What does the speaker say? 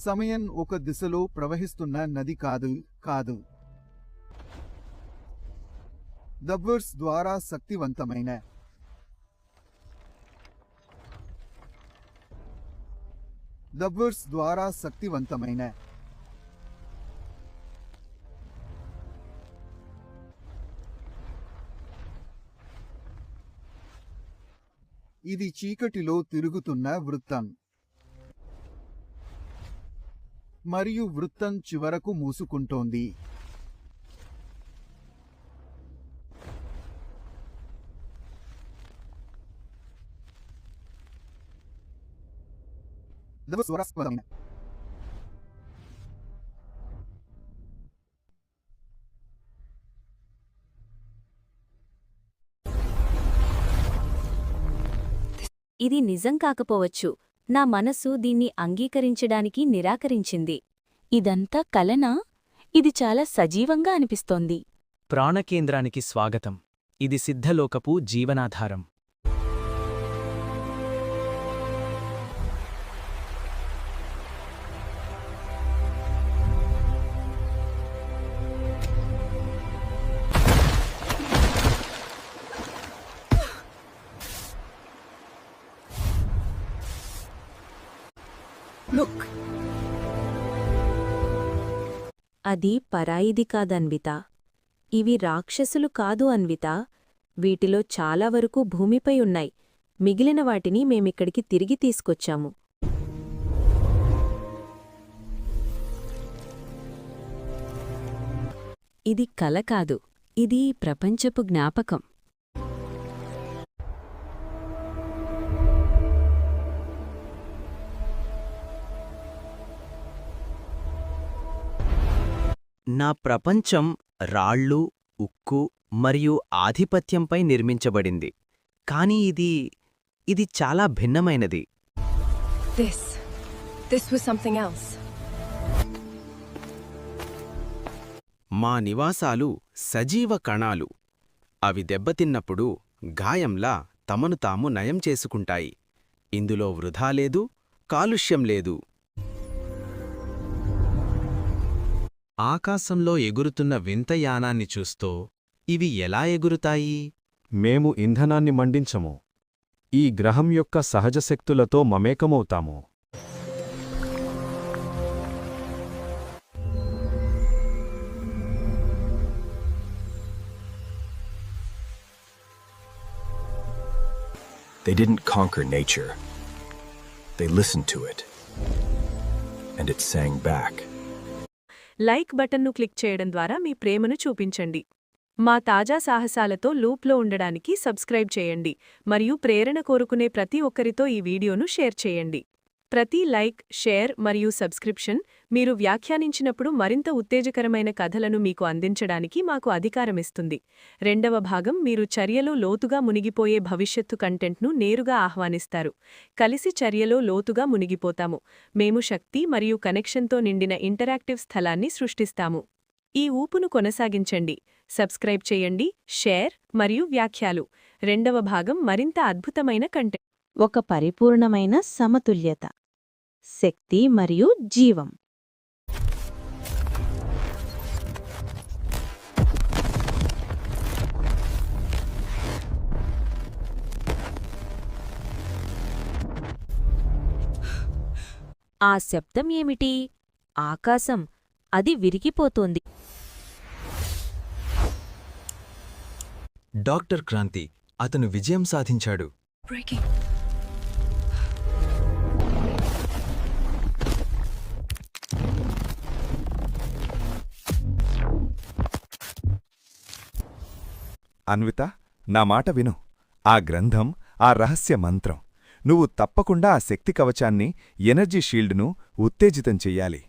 సమయం ఒక దిశలో ప్రవహిస్తున్న నది కాదు కాదు. దబ్బర్స్ ద్వారా శక్తివంతమైన. దబ్బర్స్ ద్వారా శక్తివంతమైన. ఇది చీకటిలో తిరుగుతున్న వృత్తం. మరియు వృత్తం చివరకు మూసుకుంటోంది. ఇది నిజం కాకపోవచ్చు. నా మనసు దీన్ని అంగీకరించడానికి నిరాకరించింది. ఇదంతా కలనా? ఇది చాలా సజీవంగా అనిపిస్తోంది. ప్రాణకేంద్రానికి స్వాగతం. ఇది సిద్ధలోకపు జీవనాధారం. అది పరాయిది కాదన్విత ఇవి రాక్షసులు కాదు అన్విత. వీటిలో చాలా వరకు భూమిపై ఉన్నాయి. మిగిలిన వాటిని మేమిక్కడికి తిరిగి తీసుకొచ్చాము. ఇది కల కాదు. ఇది ప్రపంచపు జ్ఞాపకం. నా ప్రపంచం రాళ్ళు ఉక్కు మరియు ఆధిపత్యంపై నిర్మించబడింది కాని ఇది ఇది చాలా భిన్నమైనది This. This was something else. మా నివాసాలు సజీవ కణాలు అవి దెబ్బతిన్నప్పుడు గాయంలా తమను తాము నయం చేసుకుంటాయి ఇందులో వృధా లేదు కాలుష్యం లేదు ఆకాశంలో ఎగురుతున్న వింత యానాన్ని చూస్తూ ఇవి ఎలా ఎగురుతాయి మేము ఇంధనాన్ని మండించము ఈ గ్రహం యొక్క సహజ శక్తులతో మమేకమవుతాము They didn't conquer nature. They listened to it. And it sang back. Like బటన్ను క్లిక్ చేయడం ద్వారా మీ ప్రేమను చూపించండి. మా తాజా సాహసాలతో లూప్లో ఉండడానికి సబ్స్క్రైబ్ చేయండి మరియు ప్రేరణ కోరుకునే ప్రతి ఒక్కరితో ఈ వీడియోను షేర్ చేయండి. ప్రతి లైక్ షేర్ మరియు సబ్స్క్రిప్షన్ మీరు వ్యాఖ్యానించినప్పుడు మరింత ఉత్తేజకరమైన కథలను మీకు అందించడానికి మాకు అధికారమిస్తుంది. రెండవ భాగం మీరు చర్యలో లోతుగా మునిగిపోయే భవిష్యత్తు కంటెంట్ను నేరుగా ఆహ్వానిస్తారు. కలిసి చర్యలో లోతుగా మునిగిపోతాము. మేము శక్తి మరియు కనెక్షన్తో నిండిన ఇంటరాక్టివ్ స్థలాన్ని సృష్టిస్తాము. ఈ ఊపును కొనసాగించండి. సబ్స్క్రైబ్ చేయండి షేర్ మరియు వ్యాఖ్యలు. రెండవ భాగం మరింత అద్భుతమైన కంటెంట్. ఒక పరిపూర్ణమైన సమతుల్యత. శక్తి మరియు జీవం. ఆ శబ్దం ఏమిటి? ఆకాశం అది విరిగిపోతోంది. డాక్టర్ క్రాంతి అతను విజయం సాధించాడు. అన్విత నా మాట విను. ఆ గ్రంథం ఆ రహస్య మంత్రం. నువ్వు తప్పకుండా ఆ శక్తి కవచాన్ని ఎనర్జీ షీల్డ్ను ఉత్తేజితం చెయ్యాలి.